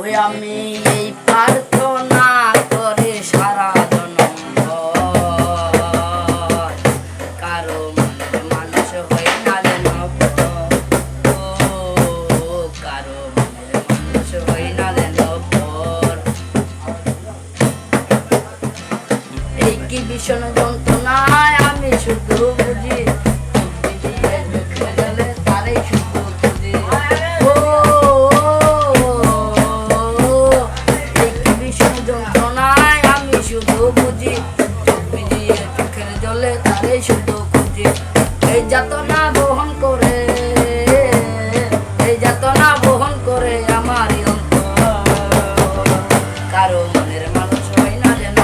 ওই আমি এই প্রার্থনা করে সারা জনম ভর। কারও মনের এই যাতনা বহন করে, এই যাতনা বহন করে আমার কারও মনের মানুষ হয় না যেন